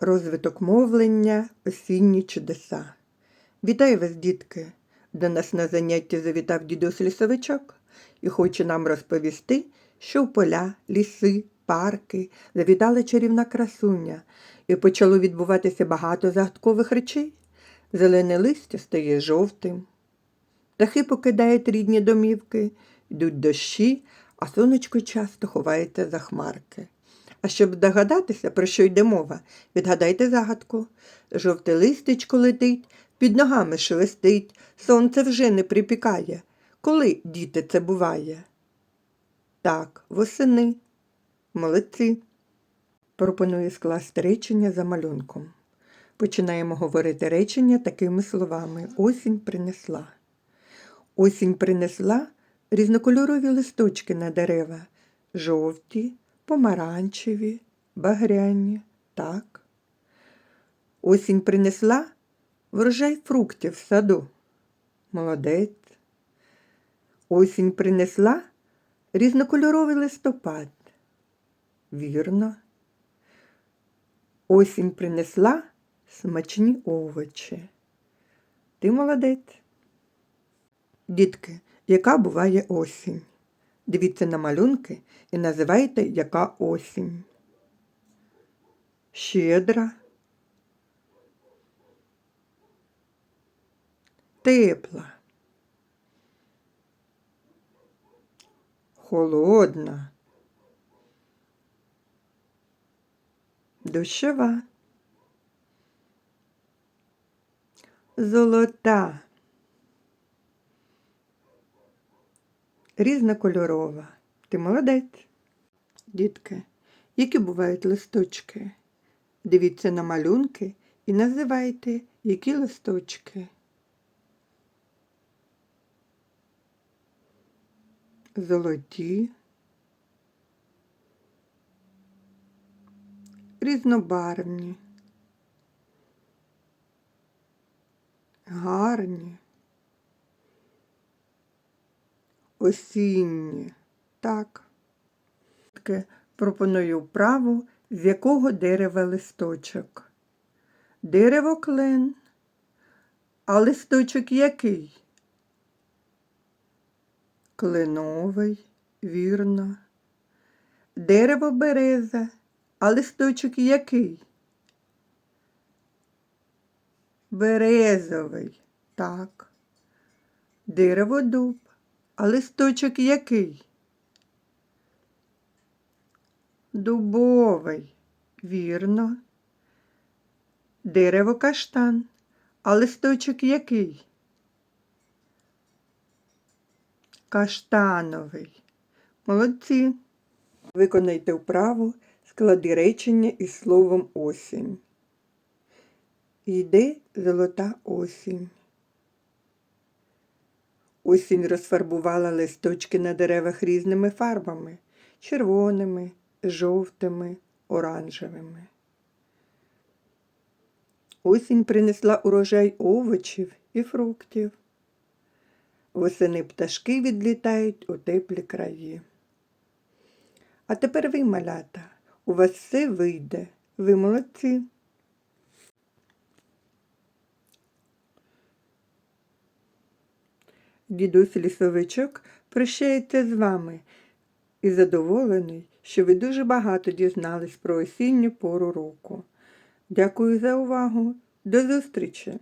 Розвиток мовлення, осінні чудеса. Вітаю вас, дітки! До нас на заняття завітав дідусь лісовичок і хоче нам розповісти, що в поля, ліси, парки завітала чарівна красуня, і почало відбуватися багато загадкових речей. Зелене листя стає жовтим. Птахи покидають рідні домівки, йдуть дощі, а сонечко часто ховається за хмарки. А щоб догадатися, про що йде мова, відгадайте загадку. Жовте листечко летить, під ногами шелестить, сонце вже не припікає. Коли, діти, це буває? Так, восени. Молодці. Пропоную скласти речення за малюнком. Починаємо говорити речення такими словами. Осінь принесла. Осінь принесла різнокольорові листочки на дерева. Жовті, помаранчеві, багряні. Так. Осінь принесла врожай фруктів в саду. Молодець. Осінь принесла різнокольоровий листопад. Вірно. Осінь принесла смачні овочі. Ти молодець. Дітки, яка буває осінь? Дивіться на малюнки і називайте, яка осінь. Щедра. Тепла. Холодна. Дощова. Золота. Різнокольорова. Ти молодець. Дітки, які бувають листочки? Дивіться на малюнки і називайте, які листочки. Золоті. Різнобарвні. Гарні. Осінні. Так. Пропоную вправу, з якого дерева листочок. Дерево клен. А листочок який? Кленовий, вірно. Дерево береза, а листочок який? Березовий, так. Дерево дуб, а листочок який? Дубовий, вірно. Дерево каштан, а листочок який? Каштановий. Молодці. Виконайте вправу, склади речення із словом осінь. Йде золота осінь. Осінь розфарбувала листочки на деревах різними фарбами червоними, жовтими, оранжевими. Осінь принесла урожай овочів і фруктів. Восени пташки відлітають у теплі краї. А тепер ви, малята, у вас все вийде. Ви молодці. Дідусь лісовичок прощається з вами і задоволений, що ви дуже багато дізнались про осінню пору року. Дякую за увагу. До зустрічі!